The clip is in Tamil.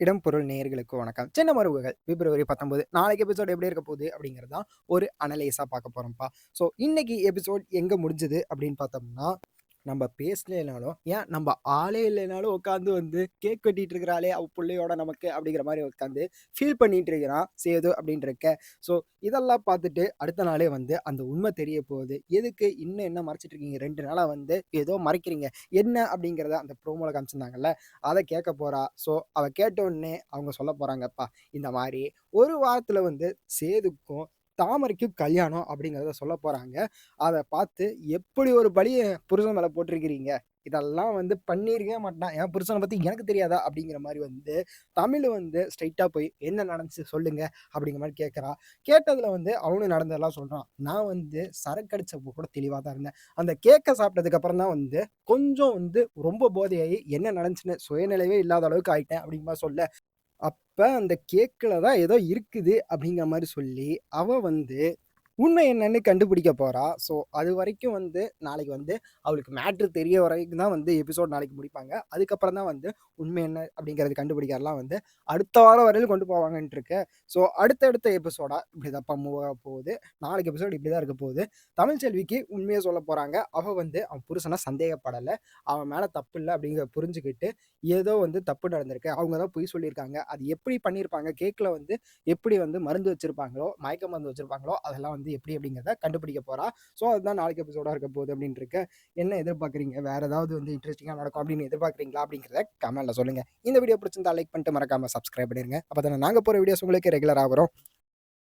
இடம் பொருள் நேயர்களுக்கு வணக்கம். சின்ன மருவுகள் பிப்ரவரி பத்தொன்பது. நாளைக்கு எபிசோட் எப்படி இருக்க போகுது அப்படிங்கிறது தான் ஒரு அனலைஸாக பார்க்க போகிறோம்ப்பா ஸோ இன்னைக்கு எபிசோட் எங்கே முடிஞ்சது அப்படின்னு பார்த்தோம்னா நம்ம பேசலைனாலும் ஏன் நம்ம ஆளே இல்லைனாலும் உட்காந்து வந்து கேக் வெட்டிட்டு இருக்கிறாளே அவ பிள்ளையோட நமக்கு அப்படிங்கிற மாதிரி உட்காந்து ஃபீல் பண்ணிட்டு இருக்கிறான். சேது அப்படின்ட்டு இருக்க. ஸோ இதெல்லாம் பார்த்துட்டு அடுத்த நாளே வந்து அந்த உண்மை தெரிய போகுது. எதுக்கு இன்னும் என்ன மறைச்சிட்டு இருக்கீங்க? ரெண்டு நாளாக வந்து ஏதோ மறைக்கிறீங்க. என்ன அப்படிங்கிறத அந்த ப்ரோமோவில் காமிச்சிருந்தாங்கல்ல அதை கேட்க போறா. ஸோ அவ கேட்ட உடனே அவங்க சொல்ல போறாங்கப்பா இந்த மாதிரி ஒரு வாரத்தில் வந்து சேதுக்கும் தாமரைக்கும் கல்யாணம் அப்படிங்கிறத சொல்ல போகிறாங்க அதை பார்த்து எப்படி ஒரு பலியை புருஷன் மேலே போட்டிருக்கிறீங்க? இதெல்லாம் வந்து பண்ணியிருக்கவே மாட்டான். என் புருஷனை பற்றி எனக்கு தெரியாதா? அப்படிங்கிற மாதிரி வந்து தமிழ் வந்து ஸ்ட்ரைட்டாக போய் என்ன நடந்துச்சு? சொல்லுங்க. அப்படிங்கிற மாதிரி கேட்குறா. கேட்டதில் வந்து அவனும் நடந்ததெல்லாம் சொல்கிறான் நான் வந்து சரக்கடிச்சப்போ கூட தெளிவாக தான் இருந்தேன். அந்த கேக்கை சாப்பிட்டதுக்கப்புறம் தான் வந்து கொஞ்சம் வந்து ரொம்ப போதையாகி என்ன நடந்துச்சுன்னு சுயநிலைவே இல்லாத அளவுக்கு ஆயிட்டேன் அப்படிங்கிற மாதிரி சொல்ல அப்போ அந்த கேக்கில் தான் ஏதோ இருக்குது அப்படிங்கிற மாதிரி சொல்லி அவள் வந்து உண்மை என்னன்னு கண்டுபிடிக்க போறா. ஸோ அது வரைக்கும் வந்து நாளைக்கு வந்து அவளுக்கு மேட்ரு தெரிய வரைக்கும் தான் வந்து எபிசோட் நாளைக்கு முடிப்பாங்க. அதுக்கப்புறம் தான் வந்து உண்மை என்ன அப்படிங்கிறது கண்டுபிடிக்கிறதுலாம் வந்து அடுத்த வாரம் வரையிலும் கொண்டு போவாங்கன்ட்டு இருக்கு. ஸோ அடுத்தடுத்த எபிசோடா இப்படி தான் மூவ் ஆக போகுது. நாளைக்கு எபிசோட் இப்படி தான் இருக்க போகுது. தமிழ் செல்விக்கு உண்மையை சொல்ல போறாங்க. அவ வந்து அவன் புருஷனை சந்தேகப்படலை. அவன் மேலே தப்பு இல்லை அப்படிங்கிறத புரிஞ்சுக்கிட்டு ஏதோ வந்து தப்பு நடந்திருக்கு. அவங்க தான் பொய் சொல்லியிருக்காங்க. அது எப்படி பண்ணியிருப்பாங்க? கேக்கில் வந்து எப்படி வந்து மருந்து வச்சிருப்பாங்களோ மயக்க மருந்து வச்சிருப்பாங்களோ அதெல்லாம் வந்து எப்படி அப்படிங்கிறத கண்டுபிடிக்க போறா. ஸோ அதுதான் நாளைக்கு எபிசோடாக இருக்க போகுது அப்படின்ட்டு இருக்க என்ன எதிர்பார்க்குறீங்க? வேற ஏதாவது வந்து இன்ட்ரெஸ்டிங்காக நடக்கும் அப்படின்னு எதிர்பார்க்குறீங்களா அப்படிங்கிறத கமெண்ட்ல சொல்லுங்க. இந்த வீடியோ பிடிச்சிருந்தா லைக் பண்ணிட்டு மறக்காம சப்ஸ்கிரைப் பண்ணிருங்க அப்போ தானே நாங்கள் போகிற வீடியோஸ் உங்களுக்கு ரெகுலராக வரும்.